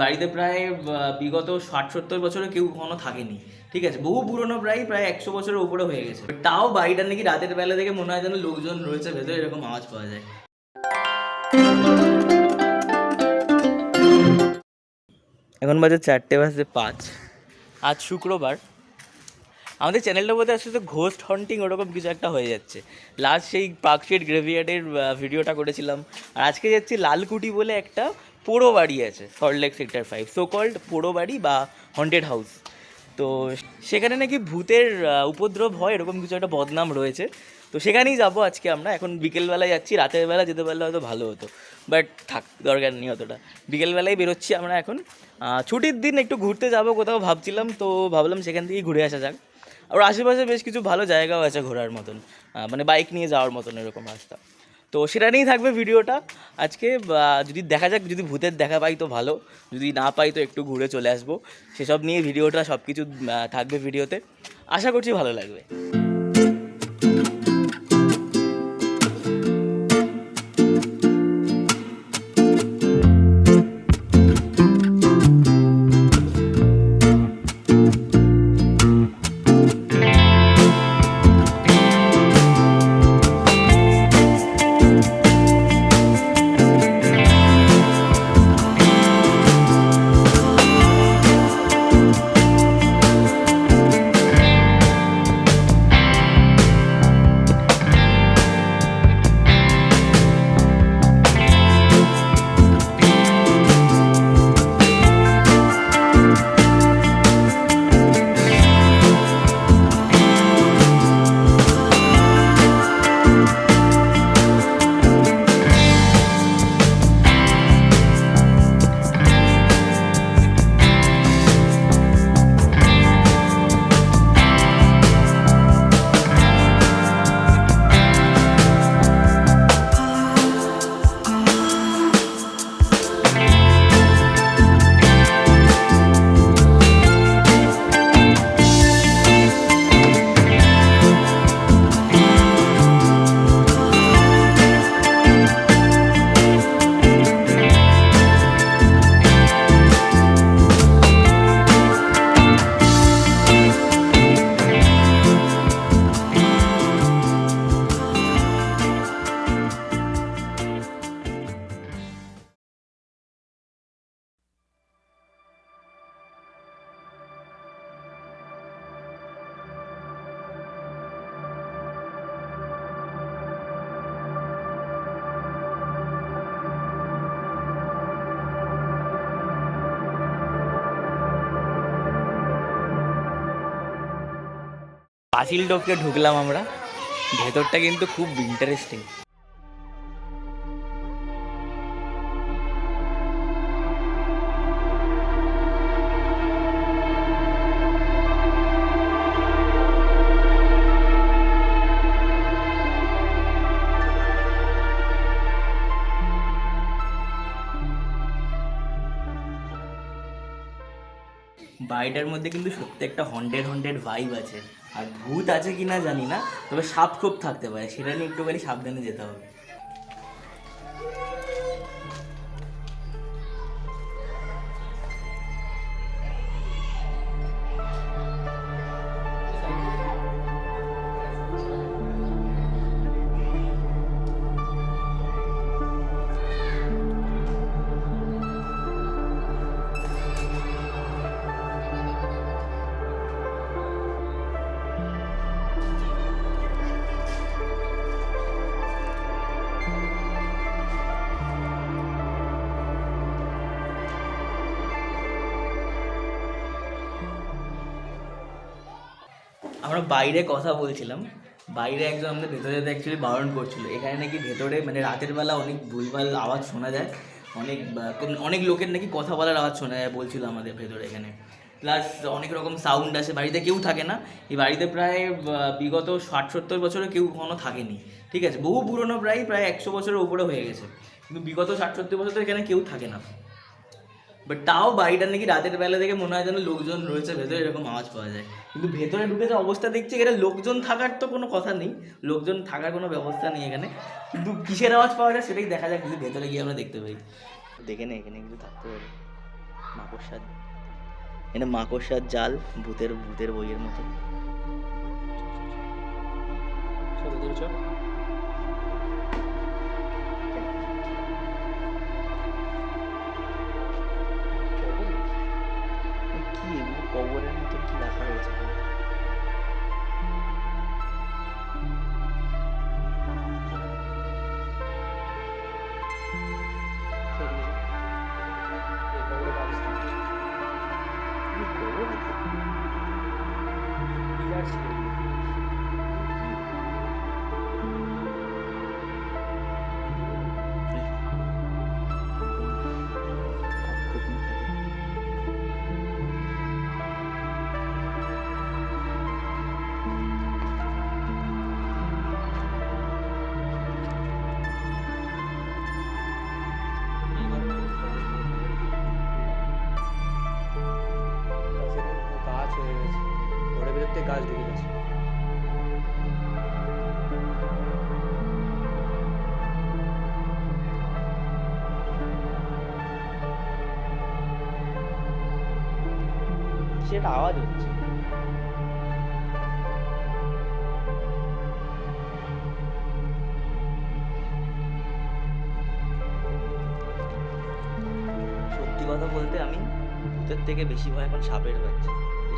বাড়িতে প্রায় বিগত ষাট, সত্তর বছরে কেউ কখনো থাকেনি। ঠিক আছে? বহু পুরনো প্রায় প্রায় একশো বছরের উপরে হয়ে গেছে। তাও বাড়িটা নাকি রাতের বেলা থেকে মনে হয় যেন লোকজন রয়েছে, ভেতরে এরকম আওয়াজ পাওয়া যায়। এখন বাজে চারটে বাজে পাঁচ। আজ শুক্রবার। আমাদের চ্যানেলটার মধ্যে আসলে ঘোস্ট হন্টিং ওরকম কিছু একটা হয়ে যাচ্ছে। লাস্ট সেই পার্কশেড গ্রেভিয়ার্ডের ভিডিওটা করেছিলাম। আর আজকে যাচ্ছি লালকুটি বলে একটা পোড়ো বাড়ি আছে Salt Lake sector five so called পোড়ো বাড়ি বা হন্টেড হাউস তো সেখানে নাকি ভূতের উপদ্রব হয়, এরকম কিছু একটা বদনাম রয়েছে। তো সেখানেই যাব আজকে আমরা, এখন বিকেলবেলায় যাচ্ছি, রাতের বেলা যেতে পারলে হয়তো ভালো হতো। বাট থাক, দরকার নেই অতটা। বিকেলবেলায় বেরোচ্ছি আমরা এখন। ছুটির দিন একটু ঘুরতে যাব কোথাও ভাবছিলাম, তো ভাবলাম সেখান থেকেই ঘুরে আসা যাক। আর আশেপাশে বেশ কিছু ভালো জায়গাও আছে ঘোরার মতন মানে বাইক নিয়ে যাওয়ার মতন এরকম রাস্তা। তো সেটা নিয়েই থাকবে ভিডিওটা। আজকে যদি দেখা যাক, যদি ভূতের দেখা পাই তো ভালো, যদি না পাই তো একটু ঘুরে চলে আসব। সেসব নিয়ে ভিডিওটা সব কিছু থাকবে ভিডিওতে। আশা করছি ভালো লাগবে। পাঁচিল টপকে ঢুকলাম আমরা। ভেতরটা কিন্তু খুব ইন্টারেস্টিং বাড়িটার মধ্যে কিন্তু সত্যি একটা হন্টেড হন্টেড ভাইব আছে। আর ভূত আছে কি না জানি না, তবে সাপ খুব থাকতে পারে, সেটা নিয়ে একটুখানি সাবধানে যেতে হবে। আমরা বাইরে কথা বলছিলাম। বাইরে একজন আমাদের ভেতরে যেতে অ্যাকচুয়ালি বারণ করছিল। এখানে নাকি ভেতরে মানে রাতের বেলা অনেক ভুলভাল আওয়াজ শোনা যায়। অনেক অনেক লোকের নাকি কথা বলার আওয়াজ শোনা যায় বলছিল আমাদের ভেতরে এখানে। প্লাস অনেক রকম সাউন্ড আছে বাড়িতে কেউ থাকে না। এই বাড়িতে প্রায় বিগত ষাট সত্তর বছরে কেউ কখনো থাকেনি। ঠিক আছে? বহু পুরনো প্রায় প্রায় একশো বছরের উপরে হয়ে গেছে। কিন্তু বিগত ষাট সত্তর বছর তো এখানে কেউ থাকে না। বাট তাও বাড়িটা নাকি রাতের বেলা থেকে মনে হয় যেন লোকজন রয়েছে ভেতরে এরকম আওয়াজ পাওয়া যায়। কিন্তু ভেতরে ঢুকে যে অবস্থা দেখছি এখানে লোকজন থাকার তো কোনো কথা নেই। লোকজন থাকার কোনো ব্যবস্থা নেই এখানে। কিন্তু কিসের আওয়াজ পাওয়া যায় সেটাই দেখা যাক কিন্তু ভেতরে গিয়ে আমরা দেখতে পাই। দেখে নে এখানে কিছু থাকতে পারে। মাকড়সার এটা মাকড়সার জাল ভূতের ভূতের বইয়ের মতো। চল সেটা আওয়াজ হচ্ছে। সত্যি কথা বলতে আমি ভূতের থেকে বেশি ভয় এখন সাপের পাচ্ছি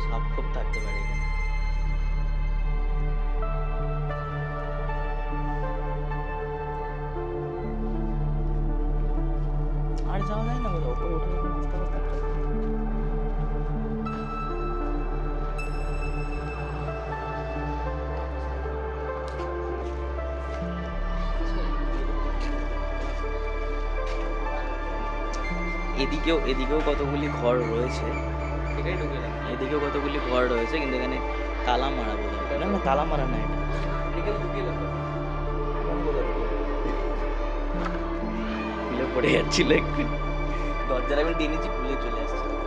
সাপ খুব থাকতে পারে এখানে। এদিকেও এদিকেও কতগুলি ঘর রয়েছে। এটাই ঢুকে এদিকেও কতগুলি ঘর রয়েছে কিন্তু এখানে তালা মারা বোধ হয়। না না তালা মারা না এটা খুলে পড়ে যাচ্ছিল একটু। দরজার আমি টেনেছি খুলে চলে আসছে।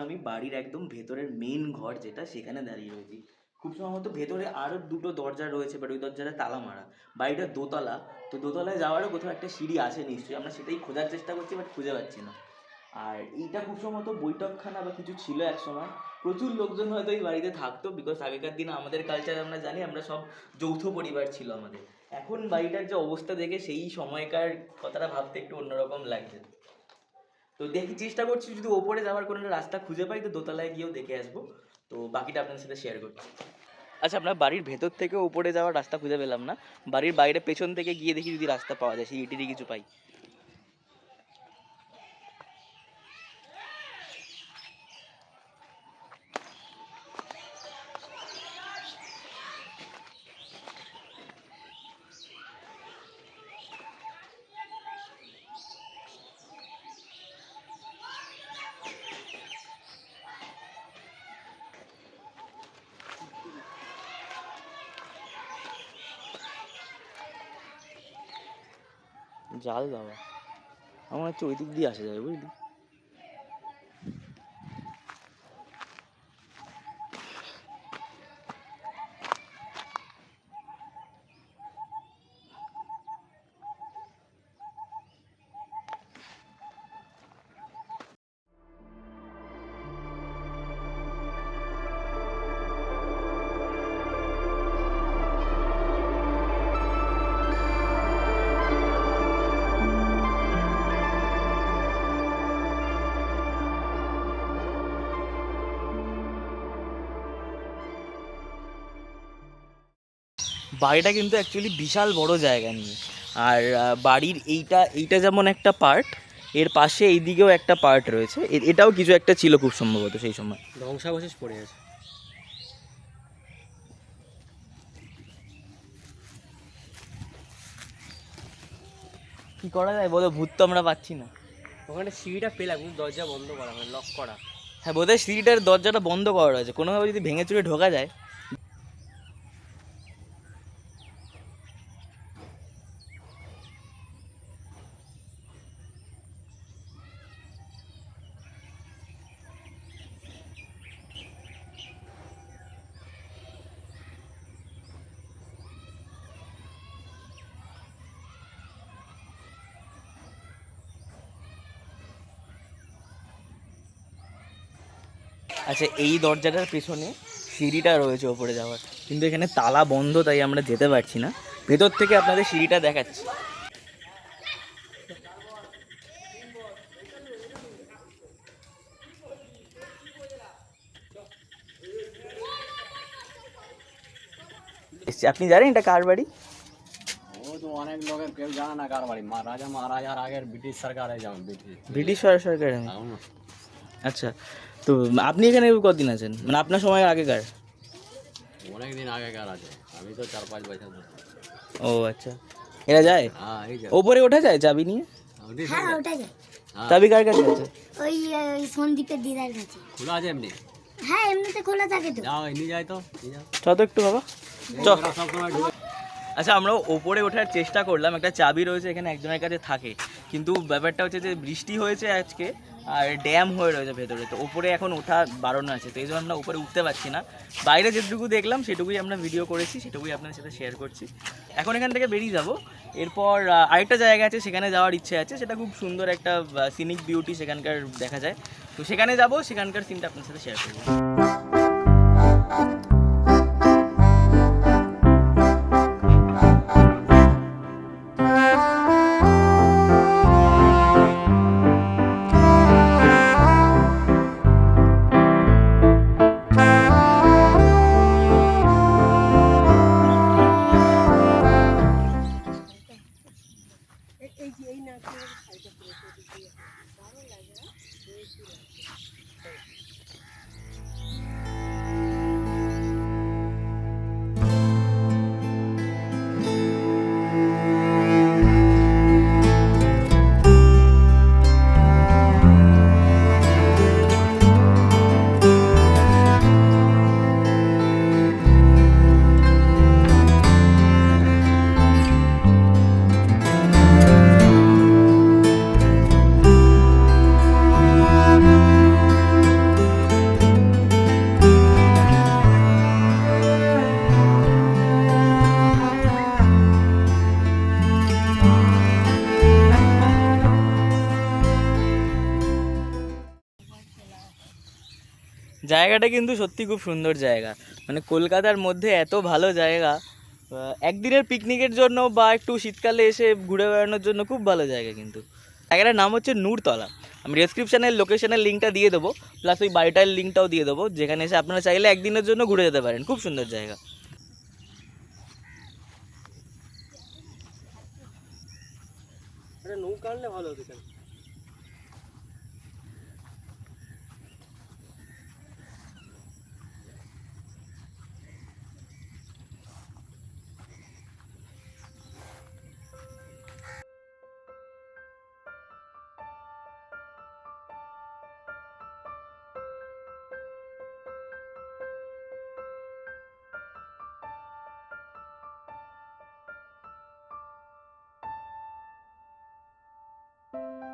আমি বাড়ির একদম ভেতরের মেইন ঘর যেটা, সেখানে দাঁড়িয়ে রয়েছি। খুব সম্ভবত ভেতরে আরও দুটো দরজা রয়েছে বাট ওই দরজাটা তালা মারা। বাড়িটা দোতলা। তো দোতলায় যাওয়ারও কোথাও একটা সিঁড়ি আছে নিশ্চয়ই। আমরা সেটাই খোঁজার চেষ্টা করছি বাট খুঁজে পাচ্ছি না। আর এইটা খুব সম্ভবত বৈঠকখানা বা কিছু ছিল এক সময়। প্রচুর লোকজন হয়তো এই বাড়িতে থাকতো বিকজ আগেকার দিনে আমাদের কালচারে আমরা জানি, আমরা সব যৌথ পরিবার ছিল আমাদের। এখন বাড়িটার যে অবস্থা দেখে সেই সময়কার কথাটা ভাবতে একটু অন্যরকম লাগছে। তো দেখি চেষ্টা করছি, যদি ওপরে যাওয়ার কোনো রাস্তা খুঁজে পাই, তো দোতলায় গিয়েও দেখে আসব। তো বাকিটা আপনাদের সাথে শেয়ার করছি। আচ্ছা আমরা বাড়ির ভেতর থেকে ওপরে যাওয়ার রাস্তা খুঁজে পেলাম না। বাড়ির বাইরে পেছন থেকে গিয়ে দেখি যদি রাস্তা পাওয়া যায়, সেই ইটিরই কিছু পাই। জাল বাবা আমার হচ্ছে ওই দিক দিয়ে আসা যায় বুঝলি? বাড়িটা কিন্তু অ্যাকচুয়ালি বিশাল বড় জায়গা নিয়ে। আর বাড়ির এইটা এইটা যেমন একটা পার্ট এর পাশে এইদিকেও একটা পার্ট রয়েছে। এটাও কিছু একটা ছিল খুব সম্ভবত সেই সময়। ধ্বংসাবশেষ পড়ে আছে। কি করা যায় বলো? ভূত তো আমরা পাচ্ছি না। ওখানে সিঁড়িটা পেলাম কিন্তু দরজা বন্ধ করা হয় লক করা। হ্যাঁ বোধহয় সিঁড়িটার দরজাটা বন্ধ করা রয়েছে। কোনোভাবে যদি ভেঙে চুরে ঢোকা যায় আচ্ছা এই দরজাটার পেছনে সিঁড়িটা রয়েছে ওপরে যাওয়ার। কিন্তু এখানে তালা বন্ধ তাই আমরা যেতে পারছি না। ভেতর থেকে আপনাদের সিঁড়িটা দেখাচ্ছি। আপনি জানেন এটা কার বাড়ি? ও তো অনেক লোকের কেউ জানে না কার বাড়ি। রাজা মহারাজার আগের ব্রিটিশ সরকারে যেমন ব্রিটিশ। ব্রিটিশ সর- সরকার আচ্ছা তো আপনি এখানে কতদিন আছেন? মানে আপনার সময় আগেকার? অনেক দিন আগেকার আছে। আমি তো চার পাঁচ বছর। ও আচ্ছা। এরা যায়? হ্যাঁ ওপরে ওঠা যায় চাবি নিয়ে? হ্যাঁ যায়। চাবি কার কাছে আছে? ওই সন্দীপের দিদার কাছে। খোলা আছে এমনি? হ্যাঁ এমনিতে খোলা থাকে তো। যাও নিয়ে যায় তো। চ তো একটু বাবা। চ আচ্ছা আমরা ওপরে ওঠার চেষ্টা করলাম। একটা চাবি রয়েছে এখানে একজনের কাছে থাকে। কিন্তু ব্যাপারটা হচ্ছে যে বৃষ্টি হয়েছে আজকে। আর ড্যাম হয়ে রয়েছে ভেতরে। তো ওপরে এখন ওঠা বারণ আছে, তো এই জন্য আমরা উপরে উঠতে পারছি না। বাইরে যেটুকু দেখলাম, সেটুকুই আমরা ভিডিও করেছি, সেটুকুই আপনাদের সাথে শেয়ার করছি। এখন এখান থেকে বেরিয়ে যাব। এরপর আরেকটা জায়গা আছে, সেখানে যাওয়ার ইচ্ছে আছে। সেটা খুব সুন্দর একটা সিনিক বিউটি সেখানকার দেখা যায়। তো সেখানে যাব, সেখানকার সিনটা আপনার সাথে শেয়ার করব। জায়গাটা কিন্তু সত্যি খুব সুন্দর জায়গা। মানে কলকাতার মধ্যে এত ভালো জায়গা একদিনের পিকনিকের জন্য বা একটু শীতকালে এসে ঘুরে বেড়ানোর জন্য খুব ভালো জায়গা কিন্তু। জায়গাটার নাম হচ্ছে নূরতলা। আমি ডেসক্রিপশানের লোকেশনের লিঙ্কটা দিয়ে দেবো প্লাস ওই বাড়িটার লিঙ্কটাও দিয়ে দেবো, যেখানে এসে আপনারা চাইলে একদিনের জন্য ঘুরে যেতে পারেন, খুব সুন্দর জায়গা। নৌকা আনলে ভালো হতো কেন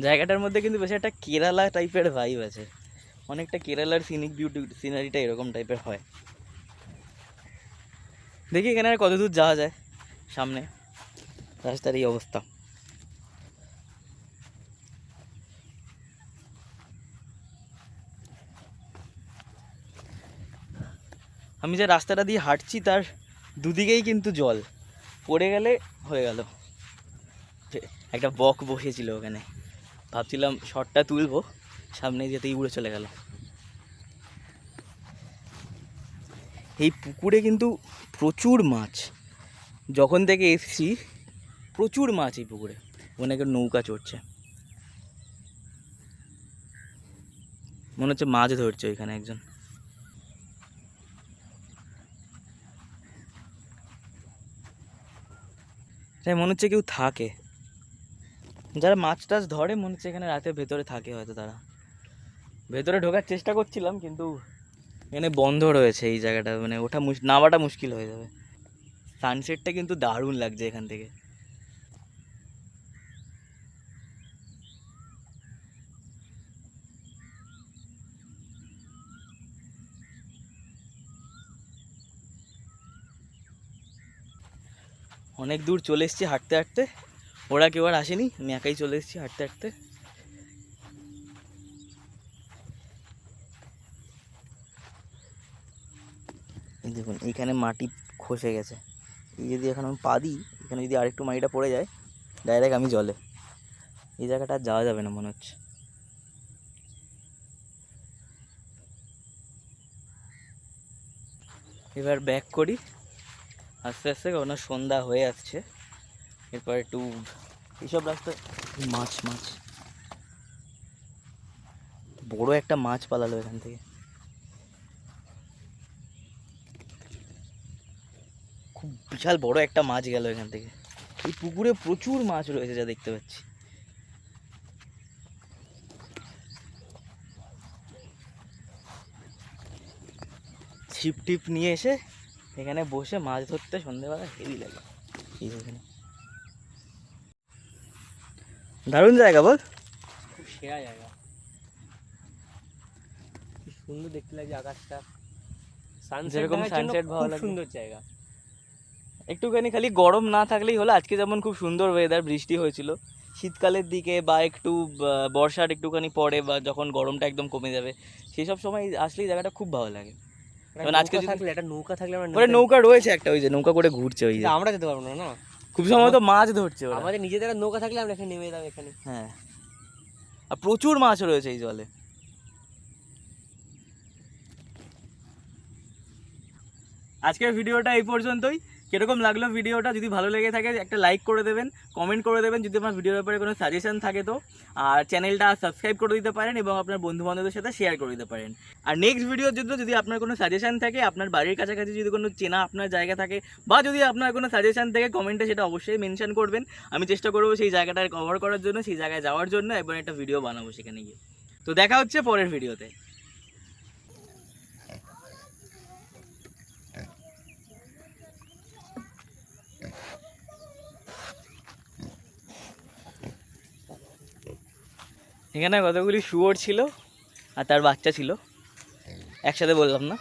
জায়গাটার মধ্যে কিন্তু বেশ একটা কেরালা টাইপের ভাইব আছে। অনেকটা কেরালার সিনিক বিউটি সিনারিটা এরকম টাইপের হয়। দেখি এখানে আর কত দূর যাওয়া যায় সামনে। রাস্তার এই অবস্থা। আমি যে রাস্তাটা দিয়ে হাঁটছি তার দুদিকেই কিন্তু জল। পড়ে গেলে হয়ে গেল। একটা বক বসেছিল ওখানে। ভাবছিলাম শটটা তুলবো, সামনে যেতেই উড়ে চলে গেল। এই পুকুরে কিন্তু প্রচুর মাছ। যখন থেকে এসছি, প্রচুর মাছ এই পুকুরে। একটা নৌকা চড়ছে। মনে হচ্ছে মাছ ধরছে ওইখানে একজন। তাই মনে হচ্ছে কেউ থাকে। যারা মাছ টাছ ধরে, মনে হচ্ছে এখানে রাতে ভেতরে থাকে হয়তো তারা। ভেতরে ঢোকার চেষ্টা করছিলাম, কিন্তু এখানে বন্ধ রয়েছে এই জায়গাটা। মানে ওঠা নামাটা মুশকিল হয়ে যাবে। সানসেটটা কিন্তু দারুণ লাগছে এখান থেকে। অনেক দূর চলে এসেছি হাঁটতে হাঁটতে। ওরা কেউ আর আসেনি, আমি একাই চলে এসেছি হাঁটতে হাঁটতে। দেখুন, এইখানে মাটি খসে গেছে। এই যদি এখন আমি পা দিই, এখানে যদি আরেকটু মাটিটা পড়ে যায় ডাইরেক্ট আমি জলে। এই জায়গাটা যাওয়া যাবে না মনে হচ্ছে। এবার ব্যাক করি। আস্তে আস্তে কারণ সন্ধ্যা হয়ে আসছে। এরপর একটু এইসব রাস্তায় মাছ মাছ। বড় একটা মাছ পালালো এখান থেকে। খুব বিশাল বড় একটা মাছ গেল এখান থেকে। এই পুকুরে প্রচুর মাছ রয়েছে যা দেখতে পাচ্ছি। ছিপ টিপ নিয়ে এসে এখানে বসে মাছ ধরতে সন্ধেবেলা হেভি লাগে। এই এখানে। দারুণ জায়গা বল। খুব সেরা জায়গা। কি সুন্দর দেখতে লাগছে আকাশটা। সানসেট ভালো লাগে। সুন্দর জায়গা। একটুখানি খালি গরম না থাকলেই হলো আজকে যেমন খুব সুন্দর ওয়েদার বৃষ্টি হয়েছিল। শীতকালের দিকে বা একটু বর্ষার একটুখানি পরে বা যখন গরমটা একদম কমে যাবে সেই সব সময় আসলেই জায়গাটা খুব ভালো লাগে। একটা আজকে থাকলে একটা নৌকা থাকলে আমরা নৌকা নৌকা রয়েছে একটা ওই যে নৌকা করে ঘুরছে ওই যে। আমরা যেতে পারব না না? খুব সম্ভবত মাছ ধরছে ওরা। আমাদের নিজেদের নৌকা থাকলে আমরা এখানে নেমে যেতাম এখানে। হ্যাঁ। আর প্রচুর মাছ রয়েছে এই জলে। আজকের ভিডিওটা এই পর্যন্তই। কীরকম লাগল ভিডিওটা? যদি ভালো লেগে থাকে, একটা লাইক করে দেবেন কমেন্ট করে দেবেন, যদি আমার ভিডিওর ব্যাপারে কোনো সাজেশন থাকে তো। আর চ্যানেলটা সাবস্ক্রাইব করে দিতে পারেন এবং আপনার বন্ধু বান্ধবদের সাথে শেয়ার করে দিতে পারেন। আর নেক্সট ভিডিওর জন্য যদি আপনার কোনো সাজেশন থাকে, আপনার বাড়ির কাছাকাছি যদি কোনো চেনা আপনার জায়গা থাকে, বা যদি আপনার কোনো সাজেশন থাকে কমেন্টে সেটা অবশ্যই মেনশন করবেন। আমি চেষ্টা করব সেই জায়গাটা কভার করার জন্য, সেই জায়গায় যাওয়ার জন্য একবার একটা ভিডিও বানাবো সেখানে গিয়ে। তো দেখা হচ্ছে পরের ভিডিওতে এখানে কতগুলি শুয়োর ছিল আর তার বাচ্চা ছিল। একসাথে বললাম না।